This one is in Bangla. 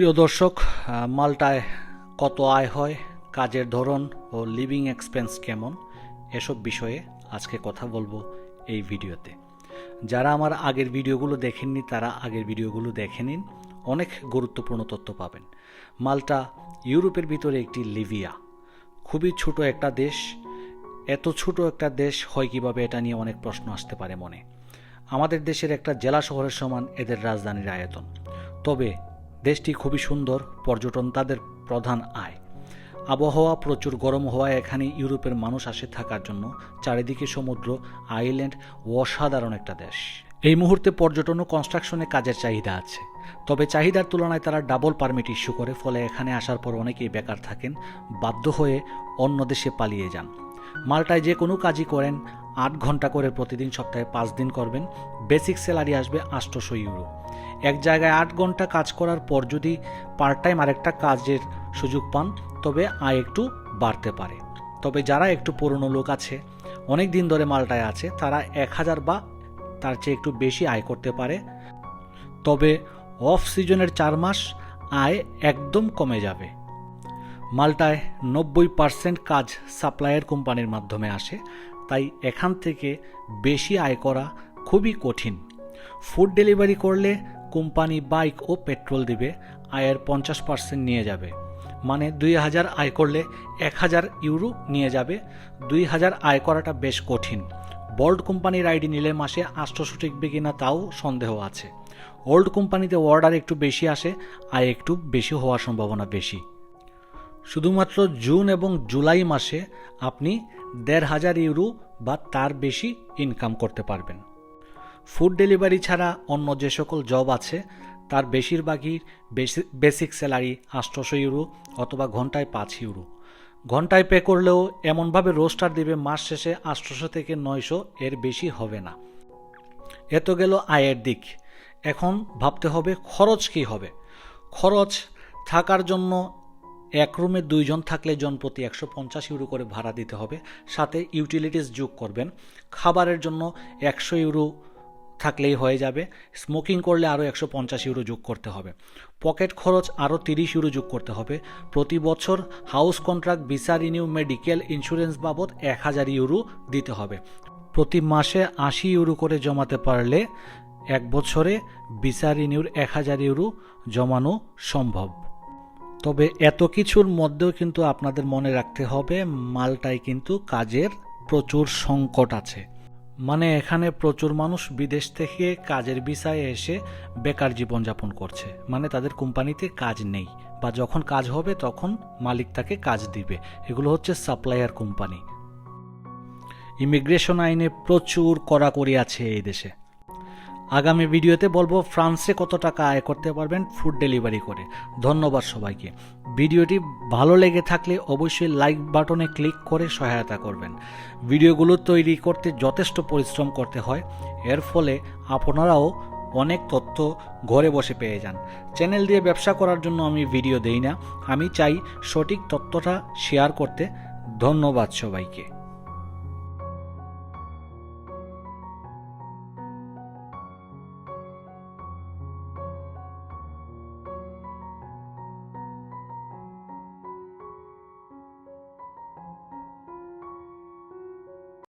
প্রিয় দর্শক মালটায় কত আয় হয়, কাজের ধরন ও লিভিং এক্সপেন্স কেমন, এসব বিষয়ে আজকে কথা বলব এই ভিডিওতে। যারা আমার আগের ভিডিওগুলো দেখেননি, তারা আগের ভিডিওগুলো দেখে নিন। অনেক গুরুত্বপূর্ণ তথ্য পাবেন। মালটা ইউরোপের ভিতরে একটি লিভিয়া খুবই ছোট একটা দেশ। এত ছোট একটা দেশ হয় কীভাবে এটা নিয়ে অনেক প্রশ্ন আসতে পারে মনে। আমাদের দেশের একটা জেলা শহরের সমান এদের রাজধানীর আয়তন। তবে দেশটি খুবই সুন্দর, পর্যটন তাদের প্রধান আয়। আবহাওয়া প্রচুর গরম হওয়ায় এখানে ইউরোপের মানুষ আসে থাকার জন্য। চারিদিকে সমুদ্র, আইল্যান্ড, অসাধারণ একটা দেশ। এই মুহূর্তে পর্যটন ও কনস্ট্রাকশনে কাজের চাহিদা আছে। তবে চাহিদার তুলনায় তারা ডাবল পারমিট ইস্যু করে, ফলে এখানে আসার পর অনেকেই বেকার থাকেন, বাধ্য হয়ে অন্য দেশে পালিয়ে যান। মাল্টায় যে কোনো কাজই করেন, আট ঘণ্টা করে প্রতিদিন সপ্তাহে পাঁচ দিন করবেন, বেসিক স্যালারি আসবে আটশোশো ইউরো। এক জায়গায় আট ঘণ্টা কাজ করার পর যদি পার্ট টাইম আরেকটা কাজের সুযোগ পান, তবে আয় একটু বাড়তে পারে। তবে যারা একটু পুরনো লোক আছে, অনেক দিন ধরে মালটায় আছে, তারা এক হাজার বা তার চেয়ে একটু বেশি আয় করতে পারে। তবে অফ সিজনের চার মাস আয় একদম কমে যাবে। মাল্টায় নব্বই পার্সেন্ট কাজ সাপ্লায়ার কোম্পানির মাধ্যমে আসে, তাই এখান থেকে বেশি আয় করা খুবই কঠিন। ফুড ডেলিভারি করলে কোম্পানি বাইক ও পেট্রোল দিবে, আয়ের পঞ্চাশ পার্সেন্ট নিয়ে যাবে। মানে দুই হাজার আয় করলে এক হাজার ইউরো নিয়ে যাবে। দুই হাজার আয় করাটা বেশ কঠিন। বল্ড কোম্পানির আইডি নিলে মাসে আটশোশো টিকবে কিনা তাও সন্দেহ আছে। ওল্ড কোম্পানিতে অর্ডার একটু বেশি আসে, আয় একটু বেশি হওয়ার সম্ভাবনা বেশি। শুধুমাত্র জুন এবং জুলাই মাসে আপনি দেড় হাজার ইউরো বা তার বেশি ইনকাম করতে পারবেন। ফুড ডেলিভারি ছাড়া অন্য যে সকল জব আছে, তার বেশিরভাগই বেসিক স্যালারি আটশোশো ইউরো অথবা ঘন্টায় পাঁচ ইউরো। ঘন্টায় পে করলেও এমনভাবে রোস্টার দিবে মাস শেষে আটশোশো থেকে নয়শো এর বেশি হবে না। এত গেল আয়ের দিক। এখন ভাবতে হবে খরচ কী হবে? খরচ থাকার জন্য এক রুমে দুইজন থাকলে জন প্রতি একশো পঞ্চাশ ইউরো করে ভাড়া দিতে হবে, সাথে ইউটিলিটিস যোগ করবেন। খাবারের জন্য একশো ইউরো থাকলেই হয়ে যাবে স্মোকিং করলে আরও একশো পঞ্চাশ ইউরো যোগ করতে হবে। পকেট খরচ আরও তিরিশ ইউরো যোগ করতে হবে। প্রতি বছর house contract visa renew medical insurance বাবদ এক হাজার ইউরো দিতে হবে। প্রতি মাসে আশি ইউরো করে জমাতে পারলে এক বছরে ভিসা রিনিউর এক হাজার ইউরো জমানো সম্ভব। তবে এত কিছুর মধ্যেও কিন্তু আপনাদের মনে রাখতে হবে, মালটায় কিন্তু কাজের প্রচুর সংকট আছে। মানে এখানে প্রচুর মানুষ বিদেশ থেকে কাজের বিষয়ে এসে বেকার জীবনযাপন করছে। মানে তাদের কোম্পানিতে কাজ নেই বা যখন কাজ হবে তখন মালিক তাকে কাজ দিবে। এগুলো হচ্ছে সাপ্লায়ার কোম্পানি। ইমিগ্রেশন আইনে প্রচুর কড়াকড়ি আছে এই দেশে। আগামী ভিডিওতে বলব ফ্রান্সে কত টাকা আয় করতে পারবেন ফুড ডেলিভারি করে। ধন্যবাদ সবাইকে। ভিডিওটি ভালো লেগে থাকলে অবশ্যই লাইক বাটনে ক্লিক করে সহায়তা করবেন। ভিডিওগুলো তৈরি করতে যথেষ্ট পরিশ্রম করতে হয়। এর ফলে আপনারাও অনেক তথ্য ঘরে বসে পেয়ে যান। চ্যানেল দিয়ে ব্যবসা করার জন্য আমি ভিডিও দেই না। আমি চাই সঠিক তথ্যটা শেয়ার করতে। ধন্যবাদ সবাইকে।